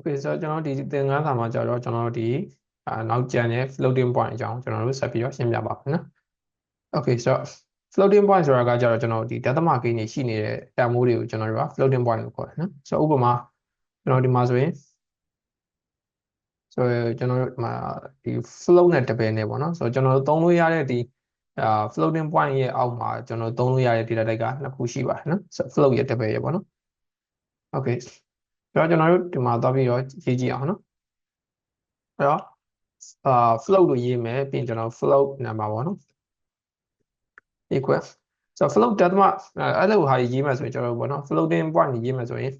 Okay ဆိုတော့ကျွန်တော်ဒီသင်ခန်းစာမှာကြာတော့ကျွန်တော်ဒီအာနောက်ကျန်တဲ့ floating point အကြောင်းကျွန်တော်တို့ဆက်ပြီးတော့ရှင်းပြပါမယ်နော် Okay ဆိုတော့ floating point ဆိုတာကကြာတော့ကျွန်တော်ဒီဒသမကိန်းတွေရှိနေတဲ့တန်မိုးတွေကိုကျွန်တော်တို့က floating point လို့ခေါ်တယ်နော်ဆိုတော့ဥပမာကျွန်တော်ဒီမှာဆိုရင်ဆိုကျွန်တော်တို့ဒီမှာဒီ float နဲ့တပယ်နဲ့ပေါ့နော်ဆိုတော့ကျွန်တော်တို့သုံးလို့ရတဲ့ဒီအာ floating point ရဲ့အောက်မှာကျွန်တော်သုံးလို့ရတဲ့ data type ကနှစ်ခုရှိပါတယ်နော် float ရဲ့တပယ်ရဲ့ပေါ့နော် okay တော့ကျွန်တော်တို့ဒီမှာသွားပြီးတော့ရေးကြည့်အောင်နော်အဲ့တော့အာ float လို့ရေးမယ်ပြီးရင်ကျွန်တော် float number ပေါ့နော် equal ဆိုတော့ float တက်မှအဲ့လိုဟာရေးမယ်ဆိုရင်ကျွန်တော်တို့ပေါ့နော် floating point ရေးမယ်ဆိုရင်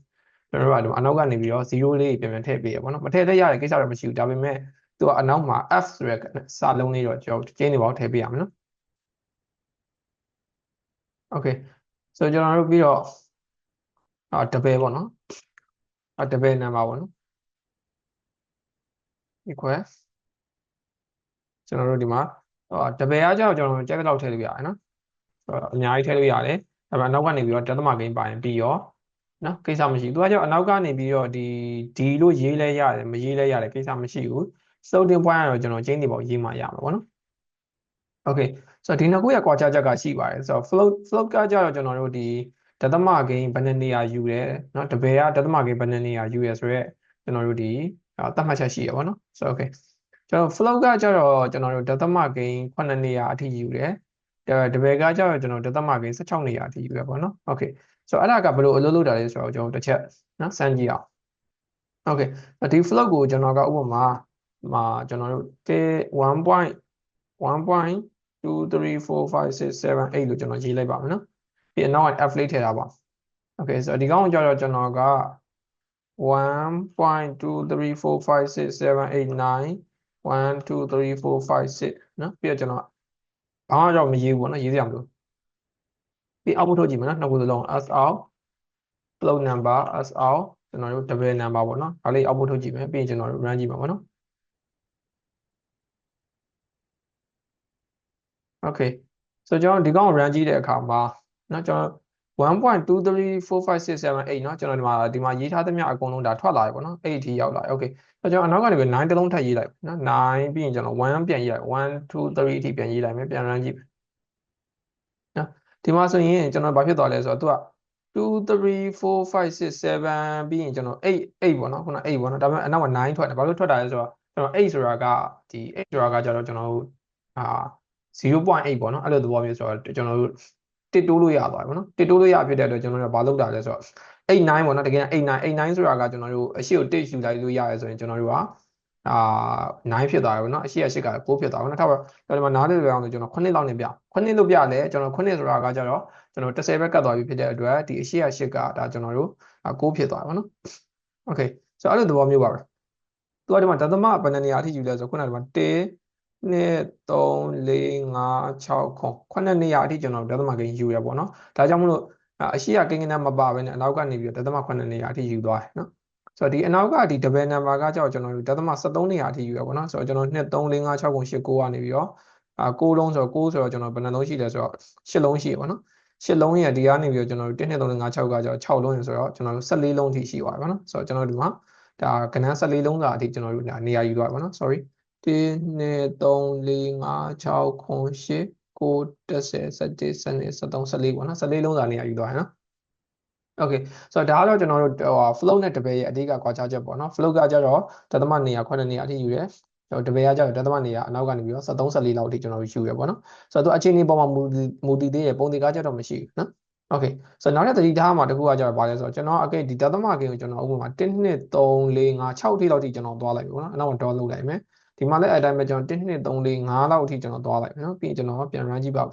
ကျွန်တော်တို့ကအနောက်ကနေပြီးတော့0လေးပြန်ပြန်ထည့်ပေးရပေါ့နော်မထည့်ထည့်ရတဲ့ကိစ္စတော့မရှိဘူးဒါပေမဲ့သူကအနောက်မှာ f ဆိုတဲ့စာလုံးလေးတော့ကျွန်တော်ကျင်းနေပါအောင်ထည့်ပေးရမယ်နော် okay ဆိုတော့ကျွန်တော်တို့ပြီးတော့အာတပယ်ပေါ့နော် အတပည့်နံပါတ်ပေါ့နော် equal ကျွန်တော်တို့ဒီမှာတပည့်အားကြောင့်ကျွန်တော်ကြက်ကတော့ထည့်လို့ရတယ်နော်အများကြီးထည့်လို့ရတယ်ဒါပေမဲ့နောက်ကနေပြီးတော့တသမကိန်းပါရင်ပြီးရောနော်ကိစ္စမရှိသူကကြောင့်အနောက်ကနေပြီးတော့ဒီဒီလို့ရေးလဲရတယ်မရေးလဲရတယ်ကိစ္စမရှိဘူးစုပ်တင် point ကတော့ကျွန်တော်ချင်းဒီပေါ့ရေးမှရမှာပေါ့နော် okay ဆိုတော့ဒီနှစ်ခုရဲ့ quarter ချက်ကရှိပါတယ်ဆိုတော့ float float ကကြတော့ကျွန်တော်တို့ဒီ ဒသမဂိမ်းဘယ်နှနေရာယူတယ်เนาะတပယ်ကဒသမဂိမ်းဘယ်နှနေရာယူရဆိုရက်ကျွန်တော်တို့ဒီသတ်မှတ်ချက်ရှိရပါတော့ဆိုတော့ okay ကျွန်တော် flow ကကျတော့ကျွန်တော်တို့ဒသမဂိမ်း9နေရာအထိယူတယ်တပယ်ကကျတော့ကျွန်တော်ဒသမဂိမ်း16နေရာအထိယူရပါတော့ okay ဆိုတော့အဲ့ဒါကဘယ်လိုအလုပ်လုပ်တာလဲဆိုတော့ကျွန်တော်တစ်ချက်เนาะစမ်းကြည့်အောင် okay ဒီ flow ကိုကျွန်တော်ကဥပမာမှာကျွန်တော်တို့1.1.2345678လို့ကျွန်တော်ရေးလိုက်ပါမယ်နော် ပြီးအနောက်က affiliate ထည့်တာပါ okay ဆိုတော့ဒီကောင်ကိုကြောက်တော့ကျွန်တော်က1.234567891 1 2 3 4 5 6နော်ပြီးတော့ကျွန်တော်ဘာမှတော့မရေးဘူးเนาะရေးစရာမလိုပြီးအောက်ပို့ထုတ်ကြည့်မယ်เนาะနှစ်ခုစလုံး SR flow number SR ကျွန်တော်တို့ double number ပေါ့เนาะဒါလေးအောက်ပို့ထုတ်ကြည့်မယ်ပြီးရင်ကျွန်တော်တို့ run ကြည့်မှာပေါ့เนาะ okay ဆိုတော့ကျွန်တော်ဒီကောင် run ကြည့်တဲ့အခါမှာ နော်ကျွန်တော်1.234567အဲ့เนาะကျွန်တော်ဒီမှာဒီမှာရေးထားသမျှအကုန်လုံးဒါထွက်လာပြီပေါ့နော်အဲ့ဒီရောက်လာပြီ okay ဆိုတော့ကျွန်တော်အနောက်ကနေပြီး9တလုံးထပ်ရေးလိုက်နော်9ပြီးရင်ကျွန်တော်1ပြန်ရေးလိုက်1 2 3အထိပြန်ရေးလိုက်မယ်ပြန် run ကြည့်နော်ဒီမှာဆိုရင်ကျွန်တော်ဘာဖြစ်သွားလဲဆိုတော့သူက2 3 4 5 6 7ပြီးရင်ကျွန်တော်8 8ပေါ့နော်ခုန8ပေါ့နော်ဒါပေမဲ့အနောက်က9ထွက်တယ်ဘာလို့ထွက်တာလဲဆိုတော့ကျွန်တော်8ဆိုတာကဒီ8ဆိုတာကကျတော့ကျွန်တော်တို့အာ0.8ပေါ့နော်အဲ့လိုသဘောမျိုးဆိုတော့ကျွန်တော်တို့ တစ်တိုးလို့ရသွားပြီနော်တစ်တိုးလို့ရဖြစ်တဲ့အတွက်ကျွန်တော်တို့ကဘာလုပ်တာလဲဆိုတော့89ပေါ့နော်တကယ်89 89ဆိုတာကကျွန်တော်တို့အရှိကိုတစ်ယူလိုက်လို့ရရဲဆိုရင်ကျွန်တော်တို့ကအာ9ဖြစ်သွားတယ်ပေါ့နော်အရှိရရှိက6ဖြစ်သွားတယ်နော်ထားပါတော့ဒီမှာနားလည်လောက်အောင်ဆိုကျွန်တော်9လောက်နေပြ9လို့ပြလဲကျွန်တော်9ဆိုတာကကြတော့ကျွန်တော်10ပဲကတ်သွားပြီဖြစ်တဲ့အတွက်ဒီအရှိရရှိကဒါကျွန်တော်တို့6ဖြစ်သွားတယ်ပေါ့နော် okay ဆိုတော့အဲ့လိုသဘောမျိုးပါပဲသူကဒီမှာဒသမဘယ်နှနေရာအထိယူလဲဆိုခုနကဒီမှာ10 2 3 4 5 6 9ခုနှစ်နေရာအထိကျွန်တော်ဒသမကိန်းယူရပေါ့နော်ဒါကြောင့်မလို့အရှိရကိန်းကနမပါဘဲနဲ့အနောက်ကနေပြီးဒသမ9နေရာအထိယူသွားတယ်နော်ဆိုတော့ဒီအနောက်ကဒီ double number ကကြောက်ကျွန်တော်တို့ဒသမ73နေရာအထိယူရပေါ့နော်ဆိုတော့ကျွန်တော်2 3 4 5 6 9 8 9ကနေပြီးတော့အာ6လုံးဆိုတော့6ဆိုတော့ကျွန်တော်ဘယ်နှလုံးရှိလဲဆိုတော့8လုံးရှိပေါ့နော်8လုံးရဲ့ဒီကနေပြီးတော့ကျွန်တော်တို့1 2 3 4 5 6ကကြောက်6လုံးရဆိုတော့ကျွန်တော်တို့14လုံးအထိရှိသွားတယ်ပေါ့နော်ဆိုတော့ကျွန်တော်ဒီမှာဒါကဏ္ဍ14လုံးသာအထိကျွန်တော်တို့နေရာယူသွားတယ်ပေါ့နော် sorry 1 2 3 4 5 6 7 9 10 11 12 13ပေါ့နော်14လုံးစာလေးကယူသွားရနော်โอเคဆိုတော့ဒါကတော့ကျွန်တော်တို့ဟို flow နဲ့တပည့်ရဲ့အဓိကကွာခြားချက်ပေါ့နော် flow ကကြတော့ဒသမနေရာ9နေရာအထိယူတယ်တော့တပည့်ကကြတော့ဒသမနေရာအနောက်ကနေပြီးတော့73 14လောက်အထိကျွန်တော်တို့ယူရပေါ့နော်ဆိုတော့သူအချိန်လေးပေါ်မှာမူတည်သေးရပုံဒီကကြတော့မရှိဘူးနော်โอเคဆိုတော့နောက်ထပ်သတိထားမှာတခုကကြတော့ဗာလဲဆိုတော့ကျွန်တော်အကဲဒီဒသမကိန်းကိုကျွန်တော်ဥပမာ1 2 3 4 5 6ထိလောက်ထိကျွန်တော်သွားလိုက်ပြီပေါ့နော်အနောက်ဒေါ်လောက်လိုက်မယ် ဒီမှာလည်းအဲ့တိုင်းပဲကျွန်တော်1 2 3 4 5လောက်အထိကျွန်တော်သွားလိုက်မယ်နော်ပြီးရင်ကျွန်တော်ပြန် run ကြည့်ပါဦး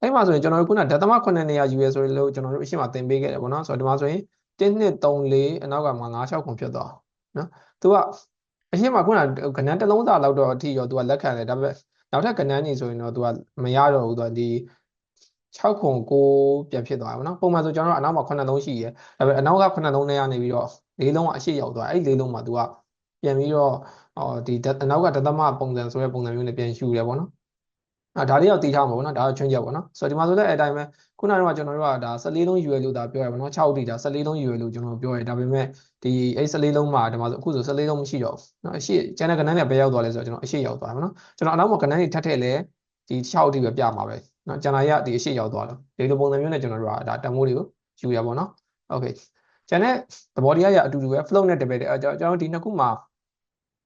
အဲ့မှာဆိုရင်ကျွန်တော်တို့ခုနဒသမ9နေရာယူရဲဆိုလို့ကျွန်တော်တို့အရှိမသင်ပေးခဲ့တယ်ပေါ့နော်ဆိုတော့ဒီမှာဆိုရင်1 2 3 4အနောက်ကမှ9 6ခုဖြစ်သွားနော်သူကအရှိမခုနကဏ္ဍတစ်လုံးစာလောက်တော့အထိရောသူကလက်ခံတယ်ဒါပေမဲ့နောက်ထပ်ကဏ္ဍကြီးဆိုရင်တော့သူကမရတော့ဘူးသူကဒီ6ခု9ပြန်ဖြစ်သွားတယ်ပေါ့နော်ပုံမှန်ဆိုကျွန်တော်တို့အနောက်မှာ9လုံးရှိရဲဒါပေမဲ့အနောက်က9လုံးနဲ့ကနေပြီးတော့၄လုံးကအရှိရောက်သွားအဲ့ဒီ၄လုံးမှာသူက ပြန်ပြီးတော့ဟောဒီအနောက်ကဒသမပုံစံဆိုတဲ့ပုံစံမျိုးနဲ့ပြန်ယူရဲပေါ့နော် အဲဒါလေးတော့တည်ထားမှာပေါ့နော်ဒါတော့ချွင်းချက်ပေါ့နော်ဆိုတော့ဒီမှာဆိုလည်းအဲ့အတိုင်းပဲခုနကတော့ကျွန်တော်တို့ကဒါ14လုံး UL လို့ဒါပြောရပါတော့6တိဒါ14လုံး UL လို့ကျွန်တော်ပြောရဒါပေမဲ့ဒီအဲ့14လုံးမှာဒီမှာဆိုအခုဆို14လုံးမရှိတော့ဘူးနော်အရှိကျန်တဲ့ကဏ္ဍတွေဘယ်ရောက်သွားလဲဆိုတော့ကျွန်တော်အရှိရောက်သွားပါနော်ကျွန်တော်အနောက်မှာကဏ္ဍတွေထပ်ထည့်လဲဒီ6တိပဲပြမှာပဲနော်ကျန်တာရဒီအရှိရောက်သွားလို့ဒီလိုပုံစံမျိုးနဲ့ကျွန်တော်တို့ကဒါတမိုးတွေကိုယူရပါတော့โอเคကျန်တဲ့သဘောတရားရအတူတူပဲ flow နဲ့ double တွေကျွန်တော်ဒီနှစ်ခုမှာ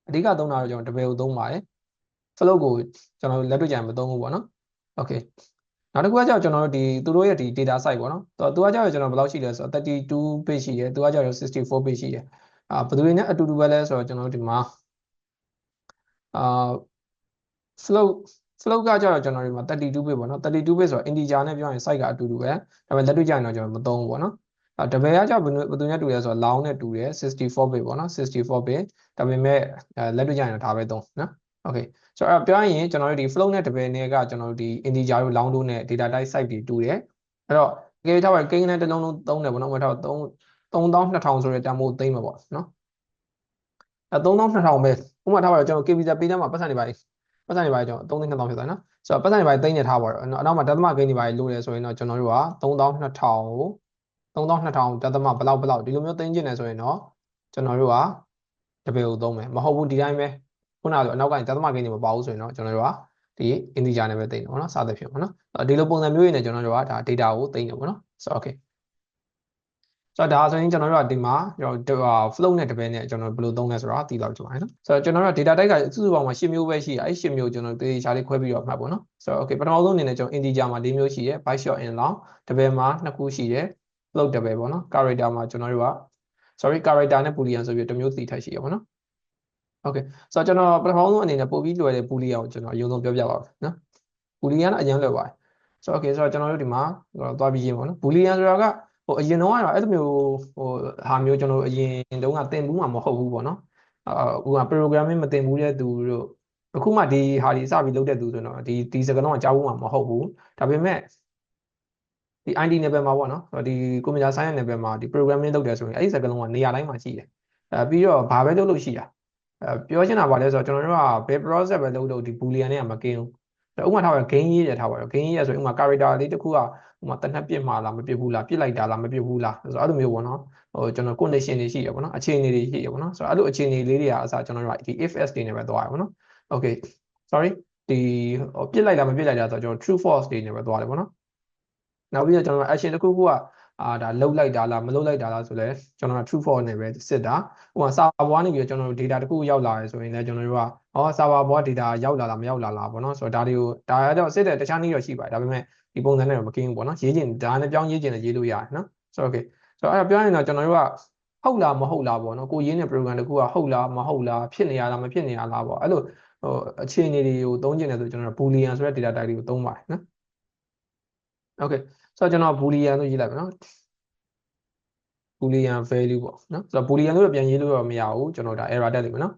အဓိကသုံးတာတော့ကျွန်တော်တပယ်ကိုသုံးပါတယ် float ကိုကျွန်တော်လက်တွေ့ကြံမသုံးဘူးပေါ့နော် okay နောက်တစ်ခုကကြောက်ကျွန်တော်တို့ဒီသူတို့ရဲ့ဒီ data site ပေါ့နော်သူသူကကြောက်ကျွန်တော်ဘယ်လောက်ရှိလဲဆိုတော့32 page ရှိတယ်သူကကြောက်64 page ရှိတယ်အာဘယ်သူတွေနဲ့အတူတူပဲလဲဆိုတော့ကျွန်တော်တို့ဒီမှာအာ float float ကကြတော့ကျွန်တော်ဒီမှာ32 page ပေါ့နော်32 page ဆိုတော့ integer နဲ့ပြောရင် site ကအတူတူပဲဒါပေမဲ့လက်တွေ့ကြရင်တော့ကျွန်တော်မသုံးဘူးပေါ့နော် အဲတပယ်ကကြောင့်ဘယ်သူနဲ့တူလဲဆိုတော့ long နဲ့တူတယ်64 page ပေါ့နော်64 page ဒါပေမဲ့လက်တွေ့ကြရင်တော့ဒါပဲသုံးနော် okay ဆိုတော့ပြောရရင်ကျွန်တော်တို့ဒီ flow နဲ့ double နဲ့ကကျွန်တော်တို့ဒီ integer တို့ long တို့နဲ့ data type site တွေတူတယ်အဲ့တော့တကယ်ထားပါကိန်းနဲ့တစ်လုံးလုံးသုံးတယ်ပေါ့နော်မထား3 3200ဆိုတဲ့တန်ဖိုးသိမ့်မှာပေါ့နော်အဲ3200ပဲဥပမာထားပါတော့ကျွန်တော် KBZ ပေးတဲ့မှာပတ်စံတွေပါပတ်စံတွေပါကျွန်တော်3200ဖြစ်သွားနော်ဆိုတော့ပတ်စံတွေပါသိမ့်နေထားပါတော့အနောက်မှာဒသမကိန်းတွေပါလို့လဲဆိုရင်တော့ကျွန်တော်တို့က3200 3200ဒသမဘလောက်ဘလောက်ဒီလိုမျိုးသိမ့်ကျင်တယ်ဆိုရင်တော့ကျွန်တော်တို့က double ကိုသုံးမယ်မဟုတ်ဘူးဒီတိုင်းပဲခုနကဆိုအနောက်ကဒသမကိန်းတွေမပါဘူးဆိုရင်တော့ကျွန်တော်တို့ကဒီ integer နဲ့ပဲသိမ့်တယ်ပေါ့နော်စသဖြင့်ပေါ့နော်ဒီလိုပုံစံမျိုးရင်းနဲ့ကျွန်တော်တို့ကဒါ data ကိုသိမ့်တယ်ပေါ့နော်ဆိုတော့ okay ဆိုတော့ဒါဆိုရင်ကျွန်တော်တို့ကဒီမှာကျွန်တော် flow နဲ့ double နဲ့ကျွန်တော်ဘယ်လိုသုံးလဲဆိုတော့သိတော့ကြပါမယ်နော်ဆိုတော့ကျွန်တော်တို့ data type ကစုစုပေါင်းမှာ10မျိုးပဲရှိတယ်အဲ့10မျိုးကျွန်တော်တေချာလေးခွဲပြီးတော့မှတ်ပေါ့နော်ဆိုတော့ okay ပထမဆုံးအနေနဲ့ကျွန်တော် integer မှာ၄မျိုးရှိတယ် byte short in long double မှာ2ခုရှိတယ် float double ပေါ့နော် character မှာကျွန်တော်တို့က sorry character နဲ့ boolean ဆိုပြီးတစ်မျိုးစီထပ်ရှိရပေါ့နော် okay ဆိုတော့ကျွန်တော်ပထမဆုံးအနေနဲ့ပို့ပြီးလွယ်တဲ့ boolean ကိုကျွန်တော်အရင်ဆုံးပြောပြပါမယ်နော် boolean ကအရင်လွယ်ပါတယ်ဆိုတော့ okay ဆိုတော့ကျွန်တော်တို့ဒီမှာသွားပြီးရင်းပေါ့နော် boolean ဆိုတာကဟိုအရင်တော့ကတော့အဲ့လိုမျိုးဟိုဟာမျိုးကျွန်တော်တို့အရင်တုန်းကသင်ဘူးမှာမဟုတ်ဘူးပေါ့နော်အခုက programming မသင်ဘူးတဲ့သူတို့အခုမှဒီဟာဒီစပြီးလုပ်တဲ့သူဆိုတော့ဒီဒီစကားလုံးကကြားဘူးမှာမဟုတ်ဘူးဒါပေမဲ့ ဒီ IT level မှာပေါ့နော်ဒီ computer science level မှာဒီ programming လုပ်တယ်ဆိုရင်အဲ့ဒီစကားလုံးကနေရာတိုင်းမှာရှိတယ်အဲပြီးတော့ဘာပဲလုပ်လို့ရှိတာအဲပြောချင်တာပါလဲဆိုတော့ကျွန်တော်တို့ကဘယ် process ပဲလုပ်လို့ဒီ boolean နဲ့ကမကင်းဘူးဥပမာထားပါ gain ရေးရထားပါတော့ gain ရေးရဆိုရင်ဥပမာ character လေးတစ်ခုကဥပမာတနက်ပြစ်မှာလားမပြစ်ဘူးလားပြစ်လိုက်တာလားမပြစ်ဘူးလားဆိုတော့အဲ့လိုမျိုးပေါ့နော်ဟိုကျွန်တော် condition တွေရှိရပေါ့နော်အခြေအနေတွေရှိရပေါ့နော်ဆိုတော့အဲ့လိုအခြေအနေလေးတွေကအစားကျွန်တော်တို့ဒီ if else တွေနဲ့ပဲသွားရပေါ့နော် okay sorry ဒီပြစ်လိုက်လားမပြစ်လိုက်လားဆိုတော့ကျွန်တော် true false တွေနဲ့ပဲသွားတယ်ပေါ့နော် နောက်ပြီးတော့ကျွန်တော် action တစ်ခုခုကအာဒါလှုပ်လိုက်တာလားမလှုပ်လိုက်တာလားဆိုလဲကျွန်တော်က true false နဲ့ပဲစစ်တာဥပမာ server ဘွားနေပြီးတော့ကျွန်တော်တို့ data တစ်ခုရောက်လာရဲဆိုရင်လည်းကျွန်တော်တို့ကဟော server ဘွား data ရောက်လာလားမရောက်လာလားပေါ့နော်ဆိုတော့ဒါတွေကိုဒါကတော့စစ်တဲ့တခြားနည်းတော့ရှိပါတယ်ဒါပေမဲ့ဒီပုံစံနဲ့တော့မကင်းဘူးပေါ့နော်ရေးကျင်ဒါနဲ့ပြောင်းရေးကျင်လည်းရေးလို့ရတယ်နော်ဆိုတော့ okay ဆိုတော့အဲ့ဒါပြောရင်တော့ကျွန်တော်တို့ကဟုတ်လားမဟုတ်လားပေါ့နော်ကိုရေးတဲ့ program တခုကဟုတ်လားမဟုတ်လားဖြစ်နေရလားမဖြစ်နေရလားပေါ့အဲ့လိုဟိုအခြေအနေတွေကိုသုံးကျင်တယ်ဆိုကျွန်တော် boolean ဆိုတဲ့ data type တွေကိုသုံးပါတယ်နော် okay ဆိုတော့ကျွန်တော် boolean လို့ရေးလိုက်မယ်နော် boolean value ပေါ့နော်ဆိုတော့ boolean လို့ပြန်ရေးလို့တော့မရဘူးကျွန်တော်ဒါ error တက်လိမ့်မယ်နော်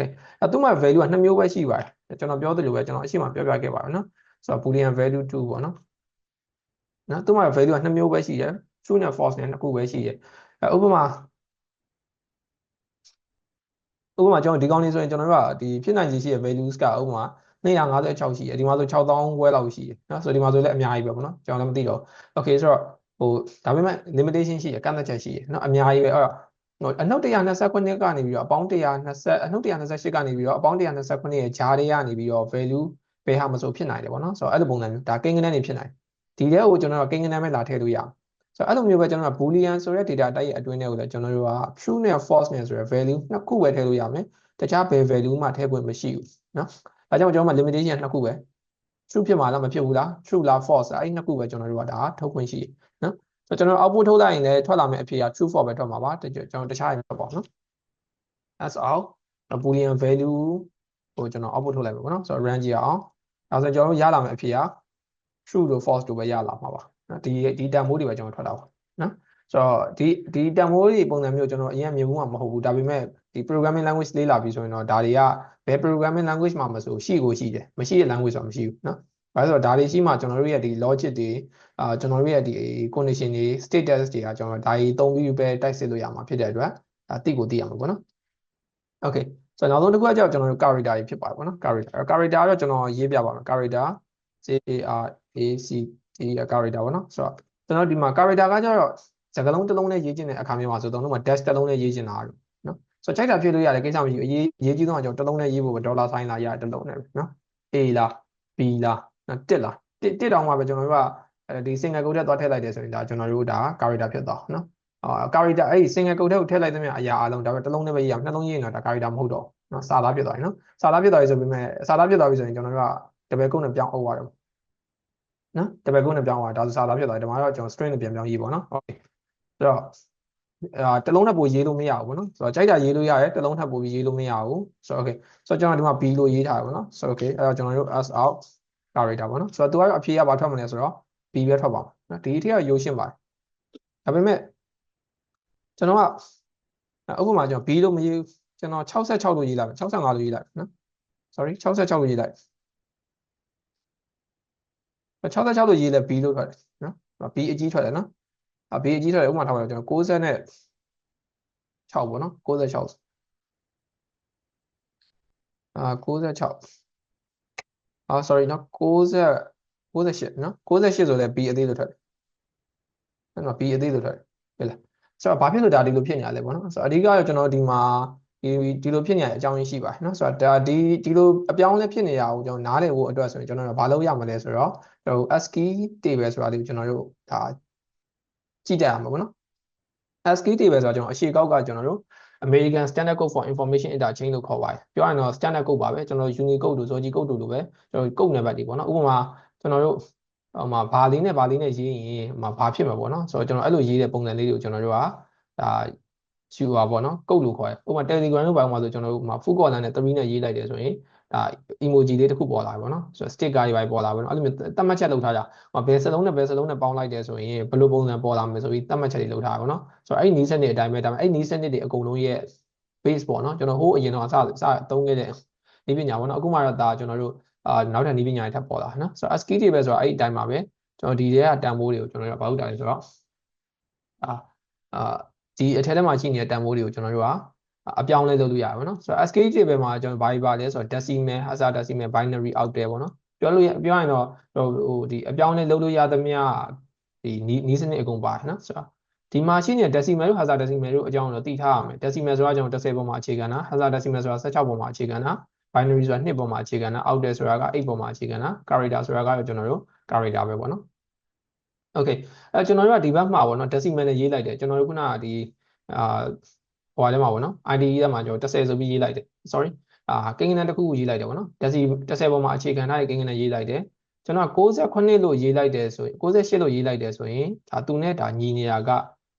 okay အဲသူ့မှာ value ကနှစ်မျိုးပဲရှိပါတယ်ကျွန်တော်ပြောသလိုပဲကျွန်တော်အရှိမပြောပြခဲ့ပါမယ်နော်ဆိုတော့ boolean value 2ပေါ့နော်နော်သူ့မှာ value ကနှစ်မျိုးပဲရှိတယ် true နဲ့ false နဲ့နှစ်ခုပဲရှိတယ်အဲဥပမာဥပမာကျွန်တော်ဒီကောင်းလေးဆိုရင်ကျွန်တော်တို့ကဒီဖြစ်နိုင်ခြေရှိတဲ့ values ကဥပမာ 256ရှိတယ်ဒီမှာဆို6000ခွဲလောက်ရှိတယ်နော်ဆိုဒီမှာဆိုလည်းအများကြီးပဲပေါ့နော်ကျွန်တော်လည်းမသိတော့ okay ဆိုတော့ဟိုဒါပေမဲ့ limitation ရှိတယ်ကန့်သတ်ချက်ရှိတယ်နော်အများကြီးပဲအဲ့တော့ဟိုအနှုတ်129ကနေပြီးတော့အပေါင်း120အနှုတ်128ကနေပြီးတော့အပေါင်း129ရဲ့ဂျားတွေကနေပြီးတော့ value ဘယ်ဟာမဆိုဖြစ်နိုင်တယ်ပေါ့နော်ဆိုတော့အဲ့လိုပုံစံမျိုးဒါကိန်းဂဏန်းတွေဖြစ်နိုင်ဒီထဲကိုကျွန်တော်တို့ကိန်းဂဏန်းပဲလာထည့်လို့ရအောင်ဆိုတော့အဲ့လိုမျိုးပဲကျွန်တော်တို့ boolean ဆိုတဲ့ data type ရဲ့အတွင်းထဲကိုလည်းကျွန်တော်တို့က true နဲ့ false နဲ့ဆိုရယ် value နှစ်ခုပဲထည့်လို့ရမယ်တခြားဘယ် value မှထည့်ခွင့်မရှိဘူးနော် ဒါကြောင့်ကျွန်တော်တို့ limitation နှစ်ခုပဲ true ဖြစ်မှာလားမဖြစ်ဘူးလား true လား false လားအဲ့နှစ်ခုပဲကျွန်တော်တို့ကဒါထုတ်ခွင့်ရှိတယ်နော်ဆိုတော့ကျွန်တော် output ထုတ်လိုက်ရင်လည်းထွက်လာမယ့်အဖြေက true false ပဲထွက်မှာပါကျွန်တော်တခြားရင်မပေါ့နော် that's all boolean value ကိုကျွန်တော် output ထုတ်လိုက်ပါပေါ့နော်ဆိုတော့ run ကြည့်အောင်ဒါဆိုကျွန်တော်တို့ရလာမယ့်အဖြေက true တို့ false တို့ပဲရလာမှာပါနော်ဒီဒီတန်ဖိုးတွေပဲကျွန်တော်ထွက်တာပါနော် ဆိုတော့ဒီဒီတန်ဖိုးတွေပုံစံမျိုးကျွန်တော်အရင်မြင်မှုမှာမဟုတ်ဘူးဒါပေမဲ့ဒီ programming language လေ့လာပြီးဆိုရင်တော့ဒါတွေကဘယ် programming language မှာမဆိုရှိကိုရှိတယ်မရှိတဲ့ language ဆိုတာမရှိဘူးနော်ဘာလို့ဆိုတော့ဒါတွေရှိမှကျွန်တော်တို့ရဲ့ဒီ logic တွေအာကျွန်တော်တို့ရဲ့ဒီ condition တွေ status တွေကကျွန်တော်ဒါတွေသုံးပြီးပဲတိုက်စစ်လို့ရမှာဖြစ်တဲ့အတွက်ဒါတိကိုသိရမှာပေါ့နော် okay ဆိုတော့နောက်ဆုံးတစ်ခုကကြောက်ကျွန်တော်တို့ character တွေဖြစ်ပါတယ်ပေါ့နော် character character ကတော့ကျွန်တော်ရေးပြပါမယ် character C A R A C T က character ပေါ့နော်ဆိုတော့ကျွန်တော်ဒီမှာ character ကကျတော့ စကားလုံးတစ်လုံးနဲ့ရေးချင်တဲ့အခါမျိုးမှာဆိုတော့ကျွန်တော်တို့မှာ dash တစ်လုံးနဲ့ရေးချင်တာလို့နော်ဆိုတော့ချိန်တာဖြစ်လို့ရတယ်ကိစ္စမရှိဘူးအရေးရေးကြီးဆုံးကကျွန်တော်တစ်လုံးနဲ့ရေးဖို့ပဲဒေါ်လာဆိုင်လာရတစ်လုံးနဲ့ပဲနော် A လား B လားနော်တစ်လားတစ်တစ်တောင်မှပဲကျွန်တော်တို့ကဒီ single code ထဲသွားထည့်လိုက်တယ်ဆိုရင်ဒါကျွန်တော်တို့ဒါ character ဖြစ်သွားနော်အာ character အဲ့ဒီ single code ထဲကိုထည့်လိုက်တဲ့မြအရာအလုံးဒါပဲတစ်လုံးနဲ့ပဲရေးရနှလုံးရေးရင်တော့ဒါ character မဟုတ်တော့နော်စာသားဖြစ်သွားပြီနော်စာသားဖြစ်သွားပြီဆိုပေမဲ့စာသားဖြစ်သွားပြီဆိုရင်ကျွန်တော်တို့က double quote နဲ့ပြောင်းအုပ်ရတယ်နော် double quote နဲ့ပြောင်းသွားဒါဆိုစာသားဖြစ်သွားတယ်ဒီမှာတော့ကျွန်တော် string နဲ့ပြန်ပြောင်းရေးပေါ့နော်ဟု တ်ပြီဆိုတော့အာတစ်လုံးထပ်ပို့ရေးလို့မရဘူးပေါ့နော်ဆိုတော့ကြိုက်တာရေးလို့ရတယ်တစ်လုံးထပ်ပို့ပြီးရေးလို့မရဘူးဆိုတော့ okay ဆိုတော့ကျွန်တော်ဒီမှာ b လို့ရေးထားတယ်ပေါ့နော်ဆိုတော့ okay အဲ့တော့ကျွန်တော်တို့ s out character ပေါ့နော်ဆိုတော့သူကတော့အဖြေကဘာထွက်မလဲဆိုတော့ b ပဲထွက်ပါမယ်နော်ဒီအထက်ကရိုးရှင်းပါတယ်ဒါပေမဲ့ကျွန်တော်ကဥပမာကျွန်တော် b လို့မရေးကျွန်တော်66လို့ရေးလိုက်မယ်65လို့ရေးလိုက်နော် sorry 66လို့ရေးလိုက်66လို့ရေးလဲ b လို့ထွက်တယ်နော် b အကြီးထွက်တယ်နော် အ b အကြီးထွက်တယ်ဥပမာထားပါတော့ကျွန်တော်60နဲ့6ပေါ့နော်66အာ96အာ sorry နော်60 68နော်68ဆိုလဲ b အသေးလို့ထွက်တယ်နော် b အသေးလို့ထွက်တယ်ဟုတ်လားဆိုတော့ဘာဖြစ်လို့ဒါဒီလိုဖြစ်နေရလဲပေါ့နော်ဆိုတော့အဓိကကတော့ကျွန်တော်ဒီမှာဒီဒီလိုဖြစ်နေရတဲ့အကြောင်းရင်းရှိပါတယ်နော်ဆိုတော့ဒါဒီဒီလိုအပြောင်းလဲဖြစ်နေရအောင်ကျွန်တော်နားလည်ဖို့အတွက်ဆိုရင်ကျွန်တော်တို့ဘာလုပ်ရမလဲဆိုတော့ဟို ASCII table ဆိုတာလေးကျွန်တော်တို့ဒါ ကြည့်ကြရမှာပေါ့နော် ASCII table ဆိုတာကျွန်တော်အရှေ့ကောက်ကကျွန်တော်တို့ American Standard Code for Information Interchange လို့ခေါ်ပါတယ်ပြောရရင်တော့ Standard Code ပါပဲကျွန်တော် Unicode တို့ Zogi Code တို့လိုပဲကျွန်တော် code နံပါတ်တွေပေါ့နော်ဥပမာကျွန်တော်တို့ဟိုမှာဘာလေးနဲ့ဘာလေးနဲ့ရေးရင်ဟိုမှာဘာဖြစ်မှာပေါ့နော်ဆိုတော့ကျွန်တော်အဲ့လိုရေးတဲ့ပုံစံလေးတွေကိုကျွန်တော်တို့ကဒါယူပါပေါ့နော်ကုတ်လို့ခေါ်တယ်ဥပမာ Telegram တို့ဘာမှဆိုကျွန်တော်တို့မှာ full color နဲ့3နဲ့ရေးလိုက်တယ်ဆိုရင် ဒါ emoji လေးတစ်ခုပေါ်လာပြီပေါ့နော်ဆိုတော့ sticker တွေပဲပေါ်လာပြီပေါ့နော်အဲ့လိုမျိုးသတ်မှတ်ချက်လုပ်ထားကြဟိုဘယ်စလုံးနဲ့ဘယ်စလုံးနဲ့ပေါင်းလိုက်တယ်ဆိုရင်ဘယ်လိုပုံစံပေါ်လာမယ်ဆိုပြီးသတ်မှတ်ချက်တွေလုပ်ထားပါပေါ့နော်ဆိုတော့အဲ့ဒီနီးစနစ်အတိုင်းပဲဒါပေမဲ့အဲ့ဒီနီးစနစ်တွေအကုန်လုံးရဲ့ base ပေါ့နော်ကျွန်တော်ဟိုးအရင်တော့အစစသုံးခဲ့တဲ့နီးပညာပေါ့နော်အခုမှတော့ဒါကျွန်တော်တို့အာနောက်ထပ်နီးပညာတွေထပ်ပေါ်လာနော်ဆိုတော့ ASCII တွေပဲဆိုတော့အဲ့ဒီအတိုင်းပါပဲကျွန်တော်ဒီထဲကတန်ဖိုးတွေကိုကျွန်တော်တို့ဘာလုပ်တာလဲဆိုတော့အာအာဒီအထက်ထဲမှာရှိနေတဲ့တန်ဖိုးတွေကိုကျွန်တော်တို့က အပြောင်းလဲလုပ်လို့ရတယ်ပေါ့နော်ဆိုတော့ ASCII table မှာကျွန်တော်ဘာတွေပါလဲဆိုတော့ decimal hexadecimal binary အောက်တယ်ပေါ့နော်ပြောလို့ပြောရင်တော့ဟိုဒီအပြောင်းလဲလုပ်လို့ရသမျှဒီနီးစနစ်အကုန်ပါတယ်နော်ဆိုတော့ဒီမှာရှိနေတဲ့ decimal တို့ hexadecimal တို့အကြောင်းတော့သိထားရမယ် decimal ဆိုတာကျွန်တော်10ပုံမှာအခြေခံတာ hexadecimal ဆိုတာ16ပုံမှာအခြေခံတာ binary ဆိုတာ2ပုံမှာအခြေခံတာအောက်တယ်ဆိုတာက8ပုံမှာအခြေခံတာ character ဆိုတာကတော့ကျွန်တော်တို့ character ပဲပေါ့နော် okay အဲကျွန်တော်တို့ကဒီဘက်မှာပေါ့နော် decimal နဲ့ရေးလိုက်တယ်ကျွန်တော်တို့ခုနကဒီအာ ဟိုဟာထဲမှာပေါ့နော် IDE ထဲမှာကျွန်တော်10ဆိုပြီးရေးလိုက်တယ် sorry အာကိန်းဂဏန်းတစ်ခုကိုရေးလိုက်တယ်ပေါ့နော် deci 10ပုံမှာအခြေခံထားတဲ့ကိန်းဂဏန်းရေးလိုက်တယ်ကျွန်တော်68လို့ရေးလိုက်တယ်ဆိုရင်68လို့ရေးလိုက်တယ်ဆိုရင်ဒါသူနဲ့ဒါညီနေတာက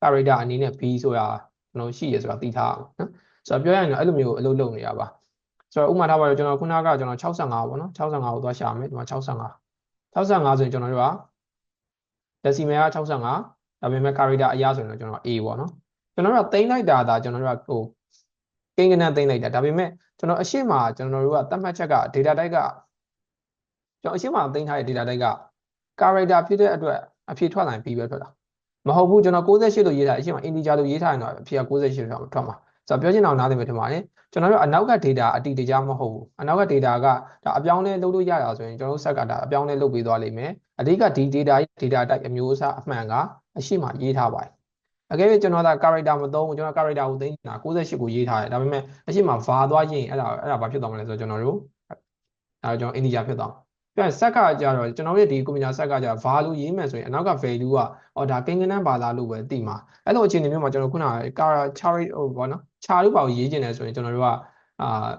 character အနေနဲ့ b ဆိုတာကျွန်တော်ရှိရဆိုတာသိထားအောင်နော်ဆိုတော့ပြောရရင်တော့အဲ့လိုမျိုးအလုပ်လုပ်နေရပါဆိုတော့ဥပမာထားပါတော့ကျွန်တော်ခုနကကျွန်တော်65ပေါ့နော်65ကိုသွားရှာမယ်ဒီမှာ65 65ဆိုရင်ကျွန်တော်တို့က decimal က65ဒါပေမဲ့ character အရာဆိုရင်တော့ကျွန်တော် A ပေါ့နော် ကျွန်တော်တို့ကသိမ့်လိုက်တာဒါကျွန်တော်တို့ကဟိုကိန်းကနန်းသိမ့်လိုက်တာဒါပေမဲ့ကျွန်တော်အရှိမကျွန်တော်တို့ကသတ်မှတ်ချက်က data type ကကျွန်တော်အရှိမသိမ့်ထားတဲ့ data type က character ဖြစ်တဲ့အတွက်အဖြေထွက်လာရင်ပြီးပဲထွက်တာမဟုတ်ဘူးကျွန်တော်68လို့ရေးထားအရှိမ integer လို့ရေးထားရင်တော့အဖြေက68ထွက်မှာဆိုတော့ပြောချင်တာနားလည်မယ်ထင်ပါတယ်ကျွန်တော်တို့အနောက်က data အတိတကျမဟုတ်ဘူးအနောက်က data ကဒါအပြောင်းလဲလုပ်လို့ရတာဆိုရင်ကျွန်တော်တို့ဆက်ကဒါအပြောင်းလဲလုပ်ပေးသွားလိမ့်မယ်အဓိကဒီ data data type အမျိုးအစားအမှန်ကအရှိမရေးထားပါတယ် အကယ်၍ကျွန်တော်ဒါ character မသုံးဘူးကျွန်တော် character ကိုသိနေတာ68ကိုရေးထားတယ်ဒါပေမဲ့အရှိမ var သွားရင်အဲ့ဒါအဲ့ဒါဘာဖြစ်သွားမလဲဆိုတော့ကျွန်တော်တို့အဲကျွန်တော် integer ဖြစ်သွားပြန်ဆက်ကကြတော့ကျွန်တော်ရဲ့ဒီကွန်ပျူတာဆက်ကကြ var လို့ရေးမယ်ဆိုရင်အနောက်က value ကအော်ဒါကိန်းဂဏန်းဘာသာလို့ပဲသိမှာအဲ့လိုအခြေအနေမျိုးမှာကျွန်တော်ခုနက char ဟိုဘောနော် char လို့ပါရေးကျင်တယ်ဆိုရင်ကျွန်တော်တို့ကအာ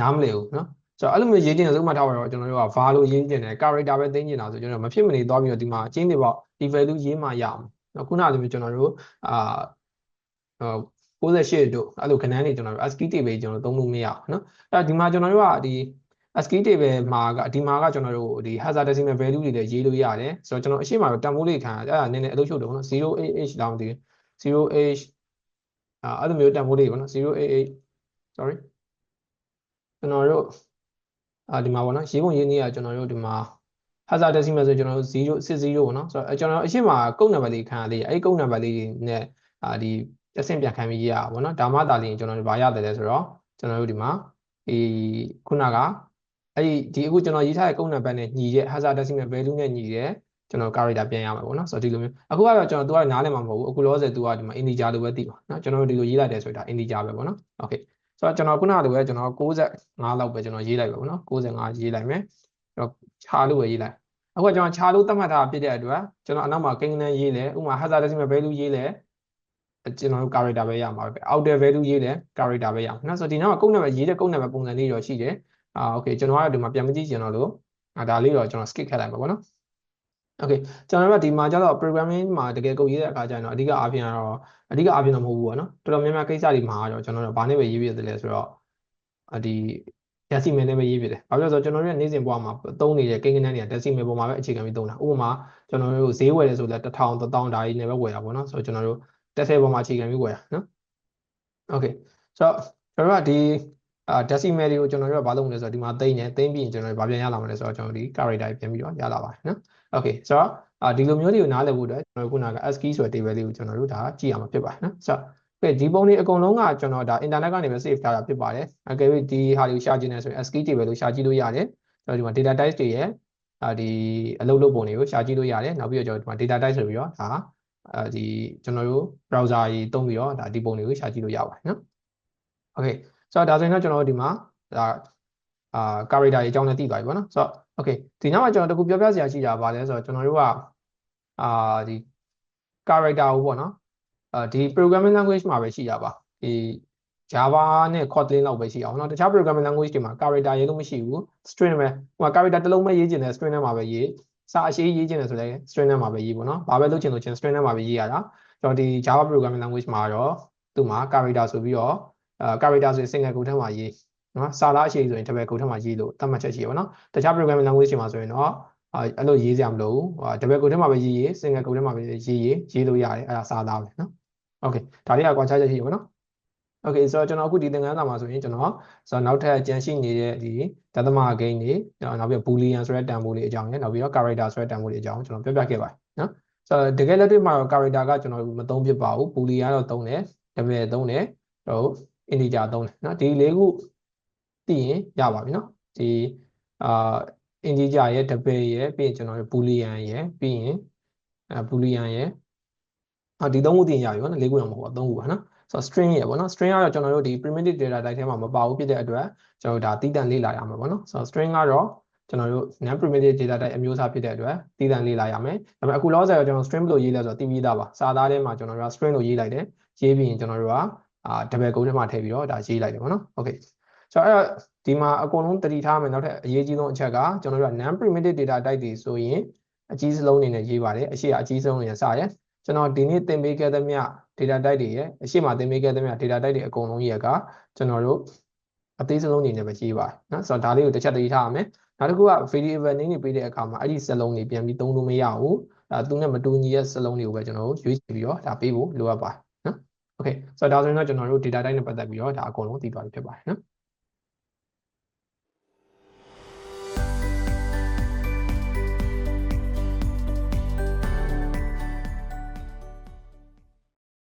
နားမလည်ဘူးနော်ဆိုတော့အဲ့လိုမျိုးရေးကျင်တယ်ဆိုမှထားပါတော့ကျွန်တော်တို့က var လို့ရေးကျင်တယ် character ပဲသိကျင်တာဆိုကျွန်တော်မဖြစ်မနေသွားပြီးတော့ဒီမှာအချင်းတွေပေါ့ဒီ value ရေးမှရအောင် နော်ခုနကလိုမျိုးကျွန်တော်တို့အာ68တို့အဲ့လိုခဏန်းနေကျွန်တော်တို့ ASCII table ကျွန်တော်သုံးလို့မရဘူးနော်အဲ့ဒီမှာကျွန်တော်တို့ကဒီ ASCII table မှာကဒီမှာကကျွန်တော်တို့ဒီ hexadecimal value တွေလည်းရေးလို့ရတယ်ဆိုတော့ကျွန်တော်အရှိမတော့တန်ဖိုးလေးခံအဲ့ဒါနည်းနည်းအလုပ်ရှုပ်တယ်ပေါ့နော် 0ah လောင်းဒီ 0h အာအဲ့လိုမျိုးတန်ဖိုးလေးပေါ့နော်088 sorry ကျွန်တော်တို့အာဒီမှာပေါ့နော်ရေးပုံရေးနည်းကကျွန်တော်တို့ဒီမှာ hexadecimal ဆိုကျွန်တော်တို့0 60ပေါ့နော်ဆိုတော့ကျွန်တော်အရှိမကုတ်နံပါတ်လေးခံရသေးတယ်အဲ့ဒီကုတ်နံပါတ်လေးနဲ့အာဒီအဆင့်ပြန်ခံပြီးရတာပေါ့နော်ဒါမှသာလျှင်ကျွန်တော်တို့ဘာရတယ်လဲဆိုတော့ကျွန်တော်တို့ဒီမှာဒီခုနကအဲ့ဒီဒီအခုကျွန်တော်ရေးထားတဲ့ကုန်းနံပါတ်နဲ့ညီတဲ့ hazard decimal value နဲ့ညီတဲ့ကျွန်တော် character ပြန်ရမှာပေါ့နော်ဆိုတော့ဒီလိုမျိုးအခုကတော့ကျွန်တော်တို့ကနားလည်မှာမဟုတ်ဘူးအခုလောဆယ်သူကဒီမှာ integer လို့ပဲသိပါနော်ကျွန်တော်တို့ဒီလိုရေးလိုက်တယ်ဆိုတာ integer ပဲပေါ့နော် okay ဆိုတော့ကျွန်တော်ခုနကလိုပဲကျွန်တော်65လောက်ပဲကျွန်တော်ရေးလိုက်ပါပေါ့နော်65ရေးလိုက်မယ်ကျွန်တော်ခြာလို့ပဲရေးလိုက် အခုကျွန်တော်ခြားလို့သတ်မှတ်ထားဖြစ်တဲ့အတွက်ကျွန်တော်အနောက်မှာကိန်းကနန်းရေးလဲဥပမာ hazardous value ရေးလဲကျွန်တော်တို့ character ပဲရမှာပဲ outer value ရေးလဲ character ပဲရမှာနော်ဆိုတော့ဒီနောက်မှာကုတ်နံပါတ်ရေးတဲ့ကုတ်နံပါတ်ပုံစံလေးတော့ရှိတယ်အာ okay ကျွန်တော်ကဒီမှာပြန်မကြည့်ကျင်တော့လို့ဒါလေးတော့ကျွန်တော် skip ခက်လိုက်ပါဘောနော် okay ကျွန်တော်တို့ဒီမှာကျတော့ programming မှာတကယ်ကုတ်ရေးတဲ့အခါကျရင်တော့အဓိကအားဖြင့်ကတော့အဓိကအားဖြင့်တော့မဟုတ်ဘူးပေါ့နော်တော်တော်များများကိစ္စတွေမှာတော့ကျွန်တော်တို့ဘာနဲ့ပဲရေးပြရတယ်လဲဆိုတော့ဒီ ဒက်စီမယ်နဲ့ပဲရေးဖြစ်တယ်။ဘာဖြစ်လို့လဲဆိုတော့ကျွန်တော်တို့ရဲ့နေ့စဉ်ဘဝမှာသုံးနေတဲ့ကိန်းဂဏန်းတွေကဒက်စီမယ်ပုံမှာပဲအခြေခံပြီးသုံးတာ။ဥပမာကျွန်တော်တို့ဈေးဝယ်တယ်ဆိုလဲ1000 1000ဒါကြီးနဲ့ပဲဝယ်တာပေါ့နော်။ဆိုတော့ကျွန်တော်တို့တက်ဆယ်ပုံမှာအခြေခံပြီးဝယ်တာနော်။ Okay ။ဆိုတော့ကျွန်တော်တို့ကဒီအာ decimal တွေကိုကျွန်တော်တို့ကဘာလုပ်မလဲဆိုတော့ဒီမှာသိနေသိပြီးရင်ကျွန်တော်တို့ဘာပြန်ရလာမလဲဆိုတော့ကျွန်တော်ဒီ character ပြန်ပြီးတော့ရလာပါတယ်နော်။ Okay ဆိုတော့အာဒီလိုမျိုးတွေကိုနားလည်ဖို့အတွက်ကျွန်တော်တို့ခုနက ASCII ဆိုတဲ့ table လေးကိုကျွန်တော်တို့ဒါကြည့်ရမှာဖြစ်ပါတယ်နော်။ဆိုတော့ ကဲဒီပုံတွေအကုန်လုံးကကျွန်တော်ဒါ internet ကနေပဲ save ထားတာဖြစ်ပါတယ်အကယ်၍ဒီဟာတွေကိုရှာကြည့်နေဆိုရင် ASCII table လို့ရှာကြည့်လို့ရတယ်ကျွန်တော်ဒီမှာ data type တွေရဲ့အာဒီအလုပ်လုပ်ပုံတွေကိုရှာကြည့်လို့ရတယ်နောက်ပြီးတော့ကျွန်တော်ဒီမှာ data type ဆိုပြီးတော့ဒါအဲဒီကျွန်တော်တို့ browser ကြီးသုံးပြီးတော့ဒါဒီပုံတွေကိုရှာကြည့်လို့ရပါတယ်နော် okay ဆိုတော့ဒါဆိုရင်တော့ကျွန်တော်တို့ဒီမှာဒါအာ character တွေအကြောင်းလည်းသိသွားပြီပေါ့နော်ဆိုတော့ okay ဒီနောက်မှာကျွန်တော်တခုပြောပြစရာရှိတာပါလဲဆိုတော့ကျွန်တော်တို့ကအာဒီ character ကိုပေါ့နော် အာဒီ programming language မှာပဲရှိတာပါဒီ Java နဲ့ Kotlin လောက်ပဲရှိအောင်เนาะတခြား programming language တွေမှာ character ရေးလို့မရှိဘူး string ပဲဟို character တစ်လုံးပဲရေးချင်တယ် string ထဲမှာပဲရေးစာအရှိရေးချင်တယ်ဆိုလည်း string ထဲမှာပဲရေးပေါ့နော်ဘာပဲလုပ်ချင်လို့ချင် string ထဲမှာပဲရေးရတာကျွန်တော်ဒီ Java programming language မှာတော့သူ့မှာ character ဆိုပြီးတော့အာ character ဆိုရင် single quote ထဲမှာရေးနော်စာလားအရှိဆိုရင် double quote ထဲမှာရေးလို့သတ်မှတ်ချက်ရှိရပါတော့တခြား programming language တွေမှာဆိုရင်တော့အဲအဲ့လိုရေးစရာမလိုဘူးဟို double quote ထဲမှာပဲရေးရေး single quote ထဲမှာပဲရေးရေးရေးလို့ရတယ်အဲ့ဒါစာသားပဲနော် okay ဒါလေးကကွာခြားချက်ရှိရပါတော့ okay ဆိုတော့ကျွန်တော်အခုဒီသင်ခန်းစာမှာဆိုရင်ကျွန်တော်ဆိုတော့နောက်ထပ်ကြံရှိနေတဲ့ဒီဒသမဂိမ်းတွေနောက်ပြီး boolean ဆိုတဲ့တန်ဖိုးလေးအကြောင်းရယ်နောက်ပြီးတော့ character ဆိုတဲ့တန်ဖိုးလေးအကြောင်းကျွန်တော်ပြောပြခဲ့ပါတယ်နော်ဆိုတော့တကယ်လက်တွေ့မှာတော့ character ကကျွန်တော်မသုံးဖြစ်ပါဘူး boolean ကတော့သုံးတယ် double သုံးတယ်ဟို integer သုံးတယ်နော်ဒီလေးခုသိရင်ရပါပြီနော်ဒီအာ integer ရဲ့ double ရဲ့ပြီးရင်ကျွန်တော်တို့ boolean ရဲ့ပြီးရင်အဲ boolean ရဲ့ အာဒီသုံးခုသိရင်ရပြီနော်လေးခုတော့မဟုတ်ပါသုံးခုပါနော်ဆိုတော့ string ရယ်ပေါ့နော် string ကတော့ကျွန်တော်တို့ဒီ primitive data type ထဲမှာမပါဘူးဖြစ်တဲ့အတွက်ကျွန်တော်တို့ဒါတည်တံ့လေ့လာရမှာပေါ့နော်ဆိုတော့ string ကတော့ကျွန်တော်တို့ non primitive data type အမျိုးအစားဖြစ်တဲ့အတွက်တည်တံ့လေ့လာရမယ်ဒါပေမဲ့အခုလောဆယ်တော့ကျွန်တော် string လို့ရေးလဲဆိုတော့သိပြီးသားပါစာသားထဲမှာကျွန်တော်တို့က string လို့ရေးလိုက်တယ်ရေးပြီးရင်ကျွန်တော်တို့ကအာ double quote ထဲမှာထည့်ပြီးတော့ဒါရေးလိုက်တယ်ပေါ့နော် okay ဆိုတော့အဲ့ဒီမှာအကုန်လုံးတတိထားမယ်နောက်ထပ်အရေးကြီးဆုံးအချက်ကကျွန်တော်တို့က non primitive data type တွေဆိုရင်အကြီးဆုံးအနေနဲ့ရေးပါတယ်အရှိအကြီးဆုံးအနေနဲ့စရဲ ကျွန်တော်ဒီနေ့သင်ပေးခဲ့သမျှ data type တွေရဲ့အရှိမသင်ပေးခဲ့သမျှ data type တွေအကုန်လုံးရဲ့ကကျွန်တော်တို့အသေးဆုံးအနေနဲ့ပဲရေးပါတယ်နော်ဆိုတော့ဒါလေးကိုတစ်ချက်တတိထားရမယ်နောက်တစ်ခုက variable name တွေပေးတဲ့အခါမှာအဲ့ဒီစလုံးတွေပြန်ပြီးသုံးလို့မရဘူးအဲသူနဲ့မတူညီတဲ့စလုံးတွေကိုပဲကျွန်တော်တို့ရွေးချယ်ပြီးတော့ဒါပေးဖို့လိုအပ်ပါတယ်နော် okay ဆိုတော့ဒါဆိုရင်တော့ကျွန်တော်တို့ data type နဲ့ပတ်သက်ပြီးတော့ဒါအကုန်လုံးသိသွားပြီဖြစ်ပါတယ်နော်